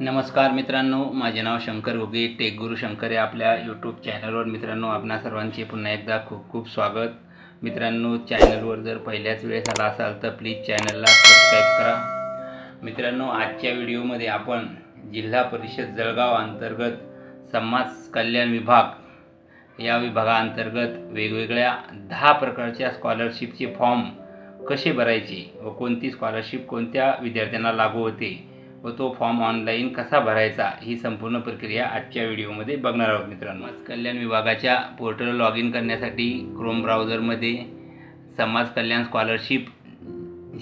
नमस्कार मित्रांनो माझे नाव शंकर उगे टेक गुरु शंकर या आपल्या यूट्यूब चॅनलवर मित्रांनो आपणा सर्वांचे पुन्हा एकदा खूप खूप स्वागत. मित्रांनो चॅनलवर जर पहिल्याच वेळेस आला असाल तर प्लीज चॅनलला सबस्क्राईब करा. मित्रांनो आजच्या व्हिडिओमध्ये आपण जिल्हा परिषद जळगाव अंतर्गत समाज कल्याण विभाग या विभागाअंतर्गत वेगवेगळ्या दहा प्रकारच्या स्कॉलरशिपचे फॉर्म कसे भरायचे व कोणती स्कॉलरशिप कोणत्या विद्यार्थ्यांना लागू होते व तो फॉर्म ऑनलाईन कसा भरायचा ही संपूर्ण प्रक्रिया आजच्या व्हिडिओमध्ये बघणार आहोत मित्रांनो. समाज कल्याण विभागाच्या पोर्टल लॉग इन करण्यासाठी क्रोम ब्राउझरमध्ये समाज कल्याण scholarship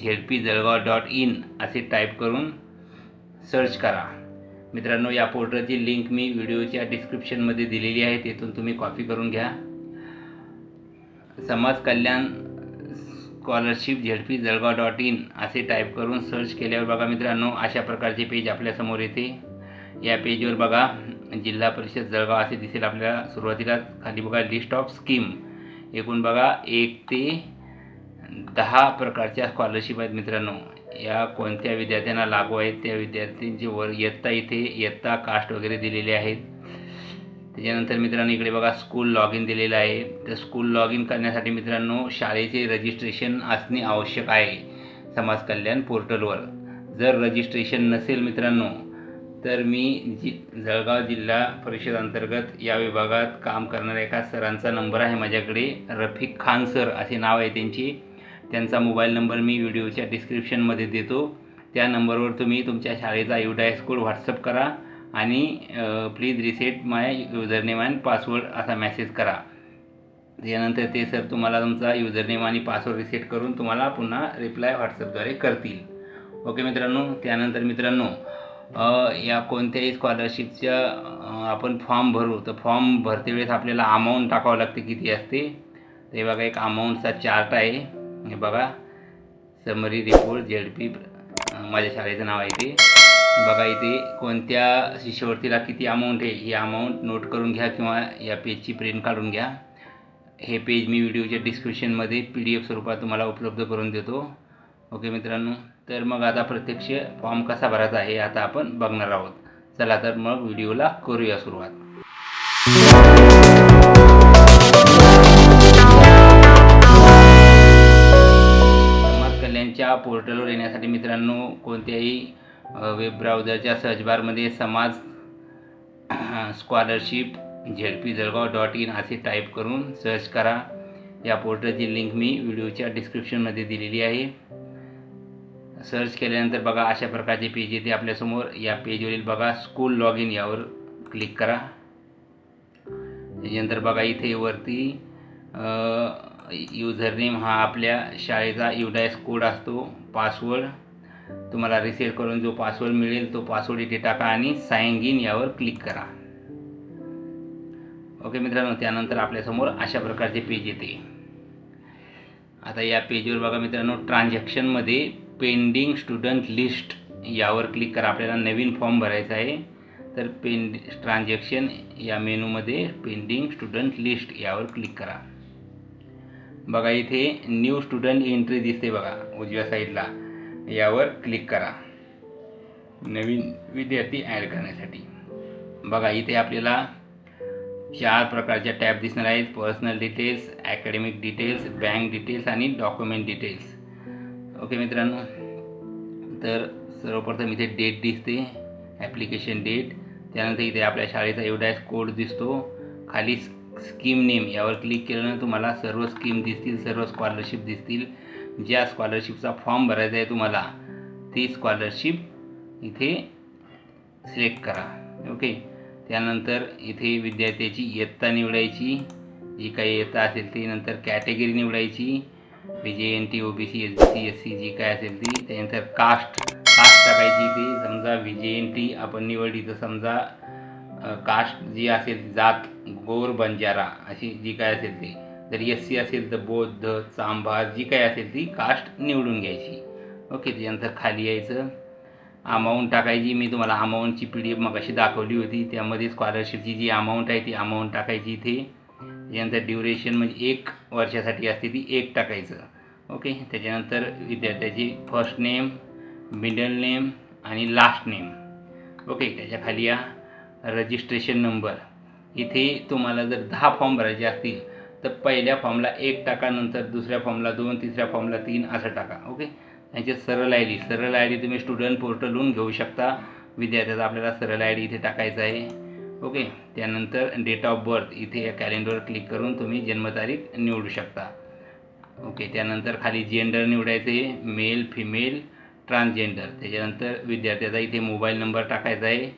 Z P Jalgaon dot in असे टाईप करून सर्च करा. मित्रांनो या पोर्टलची लिंक मी व्हिडिओच्या डिस्क्रिप्शनमध्ये दिलेली आहे तेथून तुम्ही कॉपी करून घ्या. समाज कल्याण scholarship ZP Jalgaon dot in असे टाईप करून सर्च केल्यावर बघा मित्रांनो अशा प्रकारचे पेज आपल्यासमोर येते. या पेजवर बघा जिल्हा परिषद जळगाव असे दिसेल आपल्याला सुरुवातीला. खाली बघा लिस्ट ऑफ स्कीम एकूण बघा एक ते दहा प्रकारच्या स्कॉलरशिप आहेत मित्रांनो. या कोणत्या विद्यार्थ्यांना लागू आहेत? त्या विद्यार्थ्यांचे वर इयत्ता इथे इयत्ता कास्ट वगैरे दिलेले आहेत. त्याच्यानंतर मित्रांनो इकडे बघा स्कूल लॉग इन दिलेलं आहे. तर स्कूल लॉग इन करण्यासाठी मित्रांनो शाळेचे रजिस्ट्रेशन असणे आवश्यक आहे. समाज कल्याण पोर्टलवर. जर रजिस्ट्रेशन नसेल मित्रांनो तर मी जि जळगाव जिल्हा परिषद अंतर्गत या विभागात काम करणाऱ्या एका सरांचा नंबर आहे माझ्याकडे. रफिक खान सर असे नाव आहे त्यांची. त्यांचा मोबाईल नंबर मी व्हिडिओच्या डिस्क्रिप्शनमध्ये देतो. त्या नंबरवर तुम्ही तुमच्या शाळेचा युडायस कोड व्हॉट्सअप करा. आणि please reset my username and password असा मेसेज करा. त्यानंतर ते सर तुम्हाला तुमचा युजरनेम आणि पासवर्ड रिसेट करून तुम्हाला पुन्हा रिप्लाय व्हॉट्सअपद्वारे करतील. ओके मित्रांनो? त्यानंतर मित्रांनो या कोणत्याही स्कॉलरशिपच्या आपण फॉर्म भरू तर फॉर्म भरते वेळेस आपल्याला अमाऊंट टाकावं लागते किती असते. ते बघा एक अमाऊंटचा चार्ट आहे. हे बघा. समरी रिपोर्ट जेड पी माझ्या शाळेचं नाव आहे ते. बघा इथे कोणत्या शिष्यवृत्तीला किती अमाऊंट आहे ही अमाऊंट नोट करून घ्या किंवा या पेजची प्रिंट काढून घ्या. हे पेज मी व्हिडिओच्या डिस्क्रिप्शनमध्ये पी डी एफ स्वरूपात तुम्हाला उपलब्ध करून देतो. ओके मित्रांनो तर मग आता प्रत्यक्ष फॉर्म कसा भरायचा हे आता आपण बघणार आहोत. चला तर मग व्हिडिओला करूया सुरुवात. समाज कल्याणच्या पोर्टलवर येण्यासाठी मित्रांनो कोणत्याही वेब ब्राउझरच्या सर्चबारमध्ये समाज scholarship Z P Jalgaon dot in असे टाईप करून सर्च करा. या पोर्टलची लिंक मी व्हिडिओच्या डिस्क्रिप्शनमध्ये दिलेली आहे. सर्च केल्यानंतर बघा अशा प्रकारचे पेज येते आपल्यासमोर या पेजवरील बघा स्कूल लॉग इन यावर क्लिक करा. त्याच्यानंतर बघा इथे वरती युजरनेम हा आपल्या शाळेचा युडायस कोड असतो पासवर्ड तुम्हाला रिसेट करून जो पासवर्ड मिळेल तो पासवर्ड इथे टाका आणि साइन इन यावर क्लिक करा. ओके मित्रांनो त्यानंतर आपल्यासमोर अशा प्रकारचे पेज येते. आता या पेजवर बघा मित्रांनो ट्रान्झॅक्शनमध्ये पेंडिंग स्टुडंट लिस्ट यावर क्लिक करा. आपल्याला नवीन फॉर्म भरायचा आहे. तर पेंड ट्रान्झॅक्शन या मेनूमध्ये पेंडिंग स्टुडंट लिस्ट यावर क्लिक करा. बघा इथे न्यू स्टुडंट एंट्री दिसते बघा उजव्या साईडला यावर क्लिक करा. नवीन विद्यार्थी ॲड करण्यासाठी. बघा इथे आपल्याला चार प्रकारच्या टॅब दिसणार आहेत. Personal details academic details bank details आणि डॉक्युमेंट डिटेल्स ओके मित्रांनो. तर सर्वप्रथम इथे डेट दिसते. ॲप्लिकेशन डेट त्यानंतर इथे आपल्या शाळेचा एवढा कोड दिसतो. खाली स्कीम नेम यावर क्लिक केल्यानं तुम्हाला सर्व स्कीम दिसतील सर्व स्कॉलरशिप दिसतील. ज्या स्कॉलरशिपचा फॉर्म भरायचा आहे तुम्हाला ती स्कॉलरशिप इथे सिलेक्ट करा. ओके त्यानंतर इथे विद्यार्थ्याची इयत्ता निवडायची जी काही इयत्ता असेल ती नंतर कॅटेगरी निवडायची B J N T O B C S B C S C G काय असेल ती त्यानंतर कास्ट कास्ट टाकायची ती. समजा व्ही जे एन टी आपण निवडली तर समजा कास्ट जी असेल जात गोर बंजारा अशी जी काय असेल ती. जर एस सी असेल तर बौद्ध चांभार जी काय असेल ती कास्ट निवडून घ्यायची. ओके त्याच्यानंतर खाली यायचं. अमाऊंट टाकायची. मी तुम्हाला अमाऊंटची पी डी एफ मग अशी दाखवली होती. त्यामध्ये स्कॉलरशिपची जी अमाऊंट आहे ती अमाऊंट टाकायची इथे. त्याच्यानंतर ड्युरेशन म्हणजे एक वर्षासाठी असते ती एक टाकायचं. ओके त्याच्यानंतर विद्यार्थ्याची फर्स्ट नेम मिडल नेम आणि लास्ट नेम ओके त्याच्याखाली या रजिस्ट्रेशन नंबर इथे तुम्हाला जर दहा फॉर्म भरायचे असतील तर पहिल्या फॉर्मला एक टाका नंतर दुसऱ्या फॉर्मला दोन तिसऱ्या फॉर्मला तीन असं टाका. ओके याची सरळ आय डी सरळ आय डी तुम्ही स्टुडंट पोर्टलहून घेऊ शकता. विद्यार्थ्याचा आपल्याला सरळ आय डी इथे टाकायचं आहे. ओके त्यानंतर डेट ऑफ बर्थ इथे या कॅलेंडरवर क्लिक करून तुम्ही जन्मतारीख निवडू शकता. ओके त्यानंतर खाली जेंडर निवडायचे मेल फिमेल ट्रान्सजेंडर त्याच्यानंतर विद्यार्थ्याचा इथे मोबाईल नंबर टाकायचा आहे.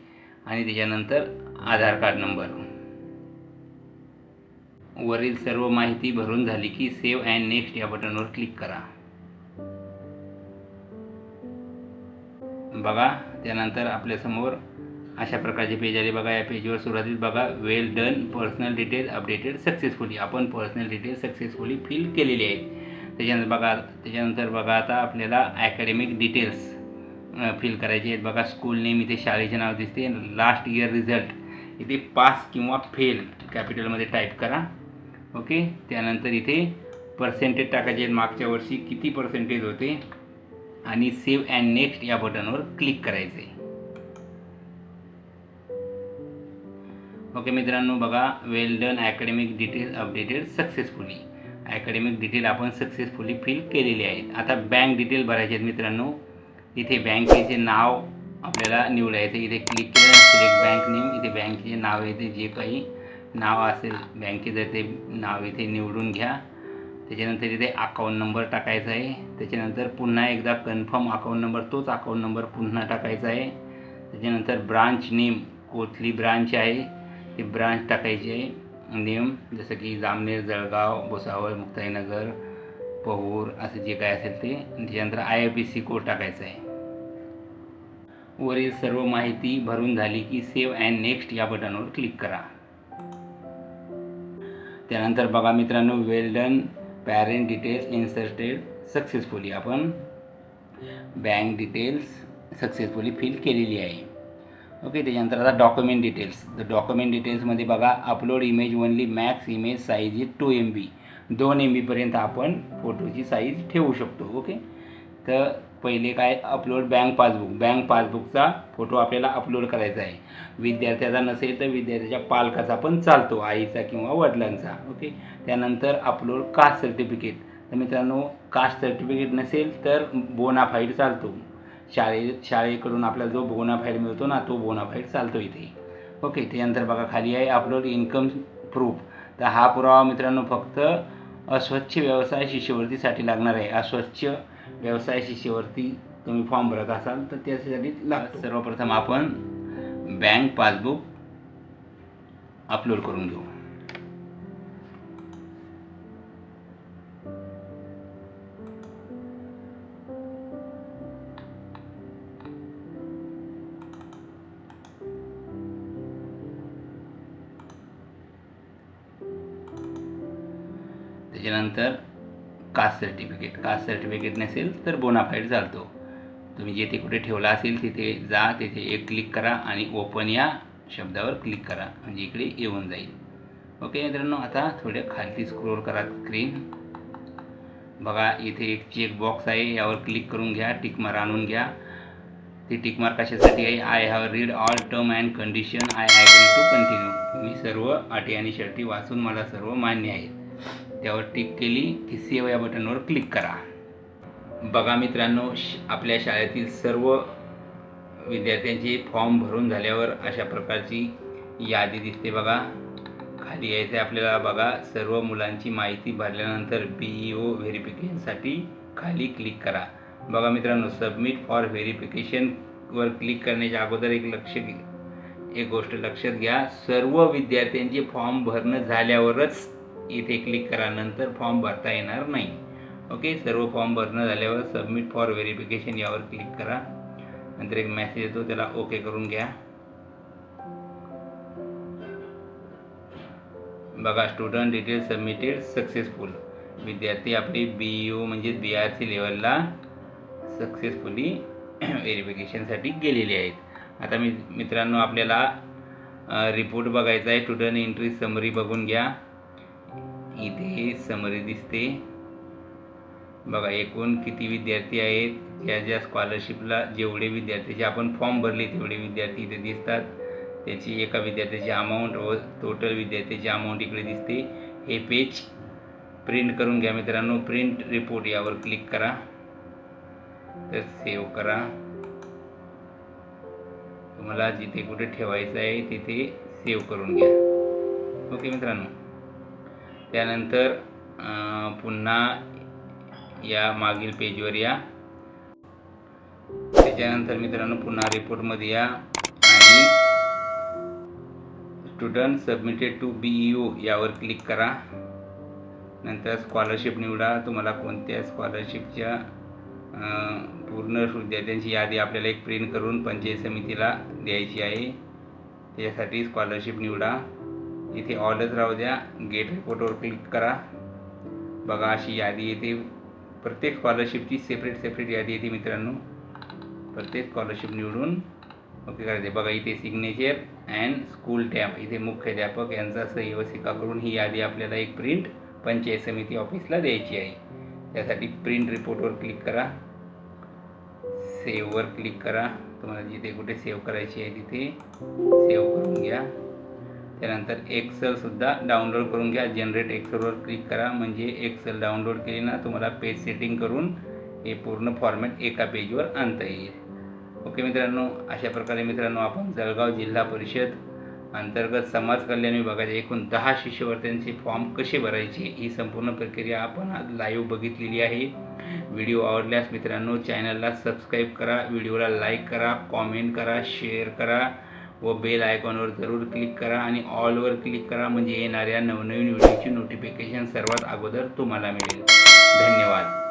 आणि त्याच्यानंतर आधार कार्ड नंबर वरील सर्व माहिती भरून झाली की सेव्ह अँड नेक्स्ट या बटनवर क्लिक करा. बघा त्यानंतर आपल्यासमोर अशा प्रकारचे पेज आले. बघा या पेजवर सुरुवातीत बघा well done personal detail updated successfully आपण पर्सनल डिटेल सक्सेसफुली फिल केलेली आहेत. त्याच्यानंतर बघा त्याच्यानंतर बघा आता आपल्याला ॲकॅडमिक डिटेल्स फिल करायचे आहेत. बघा स्कूल नेम इथे शाळेचे नाव दिसते. लास्ट इयर रिझल्ट इथे पास किंवा फेल कॅपिटलमध्ये टाईप करा. ओके? त्यानंतर इथे पर्सेंटेज टाकायचे आहेत मागच्या वर्षी किती पर्सेंटेज होते? आणि सेव्ह अँड नेक्स्ट या बटनवर क्लिक करायचे. ओके मित्रांनो बघा well done academic detail updated successfully academic detail आपण सक्सेसफुली फिल केलेली आहेत. आता बँक डिटेल भरायचे आहेत मित्रांनो. इथे बँकेचे नाव आपल्याला निवडायचं इथे क्लिक केलं सिलेक्ट बँक नेम इथे बँकेचे नाव येते जे काही नाव असेल बँकेचं ते नाव इथे निवडून घ्या. त्याच्यानंतर इथे अकाऊंट नंबर टाकायचा आहे. त्याच्यानंतर पुन्हा एकदा कन्फर्म अकाऊंट नंबर तोच अकाऊंट नंबर पुन्हा टाकायचा आहे. त्याच्यानंतर ब्रांच नेम कोथली ब्रांच आहे. ती ब्रांच टाकायची आहे. नेम जसं की जामनेर जळगाव भुसावळ मुक्ताईनगर पहूर असं जे काय असेल ते. त्याच्यानंतर I F B C code टाकायचा आहे. वरील सर्व माहिती भरून झाली की सेव्ह अँड नेक्स्ट या बटनवर क्लिक करा. त्यानंतर बघा मित्रांनो well done parent details inserted successfully आपण बँक डिटेल्स सक्सेसफुली फिल केलेली आहे. ओके त्याच्यानंतर आता डॉक्युमेंट डिटेल्स तर डॉक्युमेंट डिटेल्समध्ये बघा upload image only max image size is two M B दोन एम बीपर्यंत आपण फोटोची साईज ठेवू शकतो. ओके तर पहिले काय अपलोड बँक पासबुक बँक पासबुकचा फोटो आपल्याला अपलोड करायचा आहे. विद्यार्थ्याचा नसेल तर विद्यार्थ्याच्या पालकाचा पण चालतो आईचा किंवा वडिलांचा. ओके त्यानंतर अपलोड कास्ट सर्टिफिकेट तर मित्रांनो कास्ट सर्टिफिकेट नसेल तर बोनाफाईड चालतो. शाळे शाळेकडून आपल्याला जो बोनाफाईड मिळतो ना तो बोनाफाईड चालतो इथे. ओके त्यानंतर बघा खाली आहे अपलोड इन्कम प्रूफ तर हा पुरावा मित्रांनो फक्त अस्वच्छ व्यवसाय शिष्यवृत्तीसाठी लागणार आहे. अस्वच्छ व्यवसाय शिष्यवृत्ती तुम्ही फॉर्म भरत असाल तर त्यासाठी लागतो. सर्वप्रथम आपण बँक पासबुक अपलोड करून घेऊ. त्याच्यानंतर कास्ट सर्टिफिकेट. कास्ट सर्टिफिकेट नसेल तर बोनाफाईड चालतो. तुम्ही जिथे कुठे ठेवला असेल तिथे जा तिथे एक क्लिक करा आणि ओपन या शब्दावर क्लिक करा. म्हणजे इकडे येऊन जाईल. ओके मित्रांनो आता थोडे खालती स्क्रोल करा स्क्रीन बघा इथे एक चेक बॉक्स आहे. यावर क्लिक करून घ्या टिकमार आणून घ्या. ती टिकमार कशासाठी आहे? I have read all term and condition I have to continue तुम्ही सर्व अटी आणि शर्टी वाचून मला सर्व मान्य आहे त्यावर टिक केली की सेव या बटनवर क्लिक करा. बघा मित्रांनो श आपल्या शाळेतील सर्व विद्यार्थ्यांचे फॉर्म भरून झाल्यावर अशा प्रकारची यादी दिसते बघा. खाली यायचं आहे आपल्याला बघा सर्व मुलांची माहिती भरल्यानंतर बी ई ओ व्हेरिफिकेशनसाठी खाली क्लिक करा. बघा मित्रांनो सबमिट फॉर व्हेरिफिकेशनवर क्लिक करण्याच्या अगोदर एक लक्ष घे- एक गोष्ट लक्षात घ्या. सर्व विद्यार्थ्यांचे फॉर्म भरणं झाल्यावरच इथे क्लिक करा नंतर फॉर्म भरता येणार नाही. ओके सर्व फॉर्म भरणं झाल्यावर सबमिट फॉर व्हेरिफिकेशन यावर क्लिक करा. नंतर एक मेसेज येतो त्याला ओके करून घ्या. बघा स्टुडंट डिटेल सबमिटेड सक्सेसफुल विद्यार्थी आपली बी यू म्हणजे बी आर सी लेवलला सक्सेसफुली व्हेरिफिकेशनसाठी गेलेले आहेत. आता मी मित्रांनो आपल्याला रिपोर्ट बघायचा आहे. स्टुडंट एंट्री समरी बघून घ्या. इथे समरी दिसते. बघा एकूण किती विद्यार्थी आहेत? या ज्या स्कॉलरशिपला जेवढे विद्यार्थ्याचे आपण फॉर्म भरले तेवढे विद्यार्थी इथे दिसतात. त्याची एका विद्यार्थ्याची अमाऊंट व टोटल विद्यार्थ्याची अमाऊंट इकडे दिसते. हे पेज प्रिंट करून घ्या मित्रांनो. प्रिंट रिपोर्ट यावर क्लिक करा. तर सेव्ह करा. तुम्हाला जिथे कुठे ठेवायचं आहे तिथे सेव्ह करून घ्या. ओके मित्रांनो. त्यानंतर पुन्हा या मागील पेजवर या. त्याच्यानंतर मित्रांनो पुन्हा रिपोर्टमध्ये या. आणि student submitted to B E O यावर क्लिक करा. नंतर स्कॉलरशिप निवडा. तुम्हाला कोणत्या स्कॉलरशिपच्या पूर्ण विद्यार्थ्यांची यादी आपल्याला एक प्रिंट करून पंचायत समितीला द्यायची आहे. त्याच्यासाठी स्कॉलरशिप निवडा. इथे ऑलच राहू द्या. गेट रिपोर्टवर क्लिक करा. बघा अशी यादी येते. प्रत्येक स्कॉलरशिपची सेपरेट सेपरेट यादी येते मित्रांनो. प्रत्येक स्कॉलरशिप निवडून. ओके करायचे बघा इथे सिग्नेचर अँड स्कूल टॅप इथे मुख्याध्यापक यांचा सही व सिका करून ही यादी आपल्याला एक प्रिंट पंचायत समिती ऑफिसला द्यायची आहे. त्यासाठी प्रिंट रिपोर्टवर क्लिक करा. सेव्हवर क्लिक करा. तुम्हाला जिथे कुठे सेव्ह करायची आहे तिथे सेव्ह करून घ्या. त्यानंतर एक्सेलसुद्धा डाउनलोड करून घ्या. जनरेट एक्सेलवर क्लिक करा. म्हणजे एक्सेल डाउनलोड केली ना तुम्हाला पेज सेटिंग करून हे पूर्ण फॉर्मॅट एका पेजवर आणता येईल. ओके मित्रांनो अशा प्रकारे मित्रांनो आपण जळगाव जिल्हा परिषद अंतर्गत समाज कल्याण विभागाचे एकूण दहा शिष्यवर्त्यांचे फॉर्म कसे भरायचे ही संपूर्ण प्रक्रिया आपण आज लाईव्ह बघितलेली आहे. व्हिडिओ आवडल्यास मित्रांनो चॅनलला सबस्क्राईब करा. व्हिडिओला लाईक करा कॉमेंट करा शेअर करा. व बेल आयकॉनवर जरूर क्लिक करा आणि ऑलवर क्लिक करा म्हणजे येणाऱ्या नवनवीन व्हिडिओची नोटिफिकेशन सर्वात अगोदर तुम्हाला मिळेल. धन्यवाद.